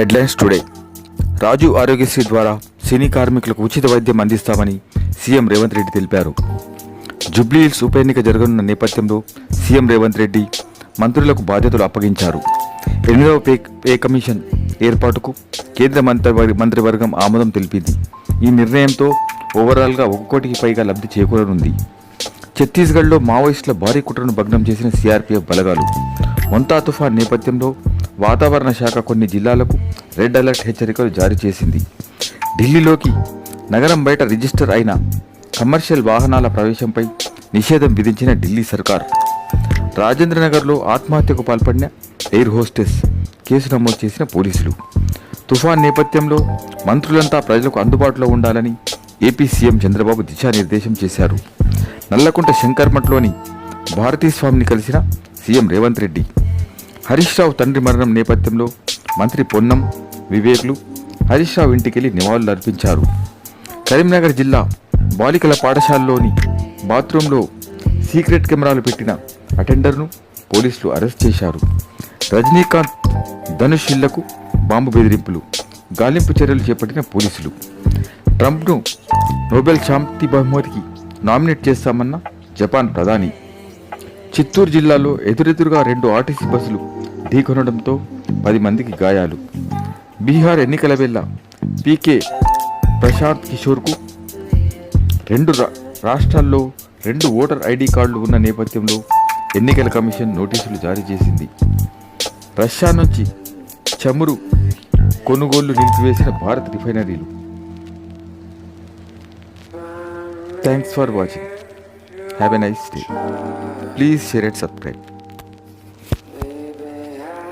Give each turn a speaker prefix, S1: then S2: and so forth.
S1: Headlines today రాజు ఆరోగ్యశ్రీ ద్వారా సినీ కార్మికులకు ఉచిత వైద్యం అందిస్తామని సీఎం రేవంత్ రెడ్డి తెలిపారు జుబ్లీహిల్స్ ఉప ఎన్నిక జరగనున్న నేపథ్యంలో సీఎం రేవంత్ రెడ్డి మంత్రులకు బాధ్యతలు అప్పగించారు ఎనిమిదవ పే పే కమిషన్ ఏర్పాటుకు కేంద్ర మంత్రి మంత్రివర్గం ఆమోదం తెలిపింది ఈ నిర్ణయంతో ఓవరాల్గా ఒక కోటికి పైగా లబ్ధి చేకూరనుంది ఛత్తీస్గఢ్లో మావోయిస్టుల భారీ కుట్రను భగ్నం చేసిన సిఆర్పిఎఫ్ బలగాలు మొంతా తుఫాన్ నేపథ్యంలో వాతావరణ శాఖ కొన్ని జిల్లాలకు రెడ్ అలర్ట్ హెచ్చరికలు జారీ చేసింది ఢిల్లీలోకి నగరం బయట రిజిస్టర్ అయిన కమర్షియల్ వాహనాల ప్రవేశంపై నిషేధం విధించిన ఢిల్లీ సర్కార్ రాజేంద్రనగర్లో ఆత్మహత్యకు పాల్పడిన ఎయిర్ హోస్టెస్ కేసు నమోదు చేసిన పోలీసులు తుఫాన్ నేపథ్యంలో మంత్రులంతా ప్రజలకు అందుబాటులో ఉండాలని ఏపీ సీఎం చంద్రబాబు దిశానిర్దేశం చేశారు నల్లకుంట శంకర్మఠలోని భారతీస్వామిని కలిసిన సీఎం రేవంత్ రెడ్డి హరీష్ రావు తండ్రి మరణం నేపథ్యంలో మంత్రి పొన్నం వివేక్లు హరీష్ రావు ఇంటికెళ్ళి నివాళులు అర్పించారు కరీంనగర్ జిల్లా బాలికల పాఠశాలలోని బాత్రూంలో సీక్రెట్ కెమెరాలు పెట్టిన అటెండర్ను పోలీసులు అరెస్ట్ చేశారు రజనీకాంత్ ధనుష్ ఇళ్లకు బాంబు బెదిరింపులు గాలింపు చర్యలు చేపట్టిన పోలీసులు ట్రంప్ను నోబెల్ శాంతి బహుమతికి నామినేట్ చేస్తామన్న జపాన్ ప్రధాని చిత్తూరు జిల్లాలో ఎదురెదురుగా రెండు ఆర్టీసీ బస్సులు ఢీకొనడంతో పది మందికి గాయాలు బీహార్ ఎన్నికల వేళ పీకే ప్రశాంత్ కిషోర్కు రెండు రాష్ట్రాల్లో రెండు ఓటర్ ఐడి కార్డులు ఉన్న నేపథ్యంలో ఎన్నికల కమిషన్ నోటీసులు జారీ చేసింది రష్యా నుంచి చమురు కొనుగోళ్లు నిలిపివేసిన Bharat రిఫైనరీలు thanks for watching Have a nice day. Please share and subscribe.